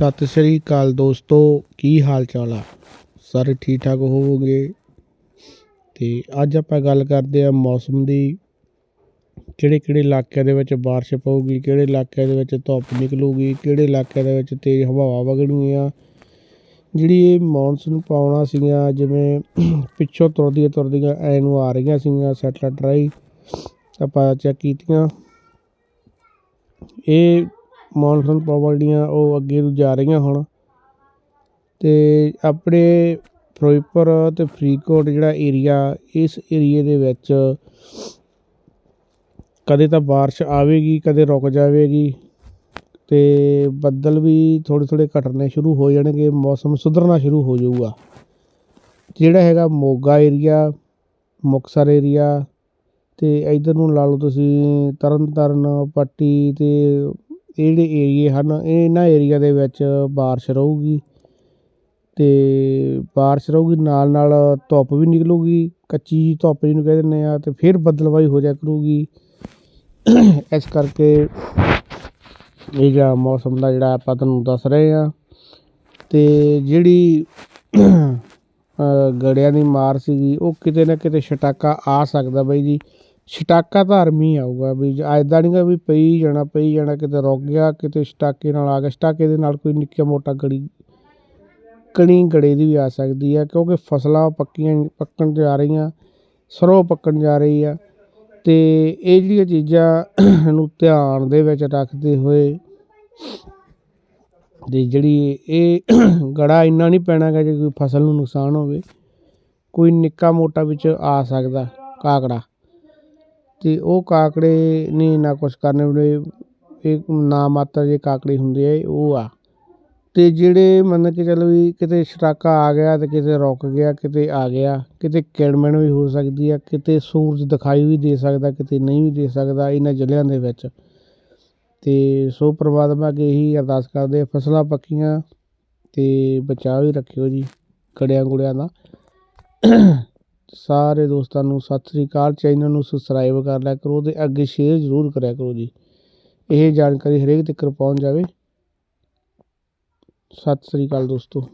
ਸਤਿ ਸ੍ਰੀ ਅਕਾਲ ਦੋਸਤੋ ਕੀ ਹਾਲ ਚਾਲ ਆ ਸਾਰੇ ਠੀਕ ਠਾਕ ਹੋਵੋਗੇ ਤੇ ਅੱਜ ਆਪਾਂ ਗੱਲ ਕਰਦੇ ਆ ਮੌਸਮ ਦੀ ਕਿਹੜੇ ਕਿਹੜੇ ਇਲਾਕਿਆਂ ਦੇ ਵਿੱਚ بارش ਪਊਗੀ ਕਿਹੜੇ ਇਲਾਕਿਆਂ ਦੇ ਵਿੱਚ ਧੁੱਪ ਨਿਕਲੂਗੀ ਕਿਹੜੇ ਇਲਾਕਿਆਂ ਦੇ ਵਿੱਚ ਤੇਜ਼ ਹਵਾਵਾਂ ਵਗਣਗੀਆਂ ਜਿਹੜੀ ਇਹ ਮੌਨਸੂਨ ਪਾਉਣਾ ਸੀਗੀਆਂ ਜਿਵੇਂ ਪਿੱਛੋਂ ਤੁਰਦੀਆਂ ਤੁਰਦੀਆਂ ਐ ਨੂੰ ਆ ਰਹੀਆਂ ਸੀਗੀਆਂ ਸੈਟਲਾਈਟ ਰਾਹੀਂ ਆਪਾਂ ਚੈੱਕ ਕੀਤੀਆਂ ਇਹ ਮੌਨਸੂਨ ਪਾਵਰ ਜਿਹੜੀਆਂ ਉਹ ਅੱਗੇ ਨੂੰ ਜਾ ਰਹੀਆਂ ਹੁਣ। ਅਤੇ ਆਪਣੇ ਫਿਰੋਜ਼ਪੁਰ ਅਤੇ ਫਰੀਦਕੋਟ ਜਿਹੜਾ ਏਰੀਆ ਇਸ ਏਰੀਏ ਦੇ ਵਿੱਚ ਕਦੇ ਤਾਂ ਬਾਰਿਸ਼ ਆਵੇਗੀ, ਕਦੇ ਰੁਕ ਜਾਵੇਗੀ। ਅਤੇ ਬੱਦਲ ਵੀ ਥੋੜ੍ਹੇ ਥੋੜ੍ਹੇ ਘਟਣੇ ਸ਼ੁਰੂ ਹੋ ਜਾਣਗੇ, ਮੌਸਮ ਸੁਧਰਨਾ ਸ਼ੁਰੂ ਹੋ ਜਾਊਗਾ। ਜਿਹੜਾ ਹੈਗਾ ਮੋਗਾ ਏਰੀਆ ਮੁਕਤਸਰ ਏਰੀਆ ਅਤੇ ਇੱਧਰ ਨੂੰ ਲਾ ਲਓ ਤੁਸੀਂ ਤਰਨ ਤਾਰਨ ਪੱਟੀ ਅਤੇ ਇਹ ਜਿਹੜੇ ਏਰੀਏ ਹਨ, ਇਹ ਇਹਨਾਂ ਏਰੀਆ ਦੇ ਵਿੱਚ ਬਾਰਿਸ਼ ਰਹੂਗੀ ਅਤੇ ਬਾਰਿਸ਼ ਰਹੂਗੀ ਨਾਲ ਨਾਲ ਧੁੱਪ ਵੀ ਨਿਕਲੂਗੀ, ਕੱਚੀ ਜਿਹੀ ਧੁੱਪ ਜਿਹਨੂੰ ਕਹਿ ਦਿੰਦੇ ਹਾਂ ਅਤੇ ਫਿਰ ਬੱਦਲਵਾਈ ਹੋ ਜਾ ਕਰੂਗੀ। ਇਸ ਕਰਕੇ ਇਹ ਜਿਹੜਾ ਮੌਸਮ ਦਾ ਜਿਹੜਾ ਆਪਾਂ ਤੁਹਾਨੂੰ ਦੱਸ ਰਹੇ ਹਾਂ ਅਤੇ ਜਿਹੜੀ ਗੜਿਆਂ ਦੀ ਮਾਰ ਸੀਗੀ, ਉਹ ਕਿਤੇ ਨਾ ਕਿਤੇ ਛਟਾਕਾ ਆ ਸਕਦਾ ਬਾਈ ਜੀ। ਛਟਾਕਾ ਤਾਂ ਆਰਮੀ ਆਊਗਾ ਵੀ ਐਦਾਂ ਨਹੀਂਗਾ ਵੀ ਪਈ ਜਾਣਾ ਪਈ ਜਾਣਾ, ਕਿਤੇ ਰੁਕ ਗਿਆ, ਕਿਤੇ ਛਟਾਕੇ ਨਾਲ ਆ ਗਿਆ। ਛਟਾਕੇ ਦੇ ਨਾਲ ਕੋਈ ਨਿੱਕਾ ਮੋਟਾ ਗੜੀ, ਕਣੀ ਗੜੇ ਦੀ ਵੀ ਆ ਸਕਦੀ ਹੈ ਕਿਉਂਕਿ ਫਸਲਾਂ ਪੱਕੀਆਂ, ਪੱਕਣ ਜਾ ਰਹੀਆਂ, ਸਰੋਂ ਪੱਕਣ ਜਾ ਰਹੀ ਆ। ਤੇ ਇਹ ਜਿਹੜੀਆਂ ਚੀਜ਼ਾਂ ਨੂੰ ਧਿਆਨ ਦੇ ਵਿੱਚ ਰੱਖਦੇ ਹੋਏ ਤੇ ਜਿਹੜੀ ਇਹ ਗੜਾ ਇੰਨਾ ਨਹੀਂ ਪੈਣਾਗਾ ਜੇ ਕੋਈ ਫਸਲ ਨੂੰ ਨੁਕਸਾਨ ਹੋਵੇ, ਕੋਈ ਨਿੱਕਾ ਮੋਟਾ ਵਿੱਚ ਆ ਸਕਦਾ ਕਾਕੜਾ। ਅਤੇ ਉਹ ਕਾਕੜੇ ਨੇ ਨਾ ਕੁਛ ਕਰਨੇ ਵਾਲੇ ਇਹ ਨਾ ਮਾਤਰ ਜੇ ਕਾਕੜੇ ਹੁੰਦੇ ਆ ਉਹ ਆ। ਅਤੇ ਜਿਹੜੇ ਮੰਨ ਕੇ ਚੱਲ ਵੀ ਕਿਤੇ ਛਟਾਕਾ ਆ ਗਿਆ ਅਤੇ ਕਿਤੇ ਰੁਕ ਗਿਆ, ਕਿਤੇ ਆ ਗਿਆ, ਕਿਤੇ ਕਿਣਮਿਣ ਵੀ ਹੋ ਸਕਦੀ ਆ, ਕਿਤੇ ਸੂਰਜ ਦਿਖਾਈ ਵੀ ਦੇ ਸਕਦਾ, ਕਿਤੇ ਨਹੀਂ ਵੀ ਦੇ ਸਕਦਾ ਇਹਨਾਂ ਜ਼ਿਲ੍ਹਿਆਂ ਦੇ ਵਿੱਚ। ਅਤੇ ਸੋ ਪਰਮਾਤਮਾ ਅੱਗੇ ਇਹੀ ਅਰਦਾਸ ਕਰਦੇ ਫਸਲਾਂ ਪੱਕੀਆਂ ਅਤੇ ਬਚਾਅ ਵੀ ਰੱਖਿਓ ਜੀ, ਕੜਿਆਂ ਗੁੜਿਆਂ ਦਾ। ਸਾਰੇ ਦੋਸਤਾਂ ਨੂੰ ਸਤਿ ਸ੍ਰੀ ਅਕਾਲ, ਚੈਨਲ ਨੂੰ ਸਬਸਕ੍ਰਾਈਬ ਕਰ ਲਿਆ ਕਰੋ ਤੇ ਅੱਗੇ ਸ਼ੇਅਰ ਜ਼ਰੂਰ ਕਰਿਆ ਕਰੋ ਜੀ। ਇਹ ਜਾਣਕਾਰੀ ਹਰੇਕ ਤੱਕ ਪਹੁੰਚ ਜਾਵੇ। ਸਤਿ ਸ੍ਰੀ ਅਕਾਲ ਦੋਸਤੋ।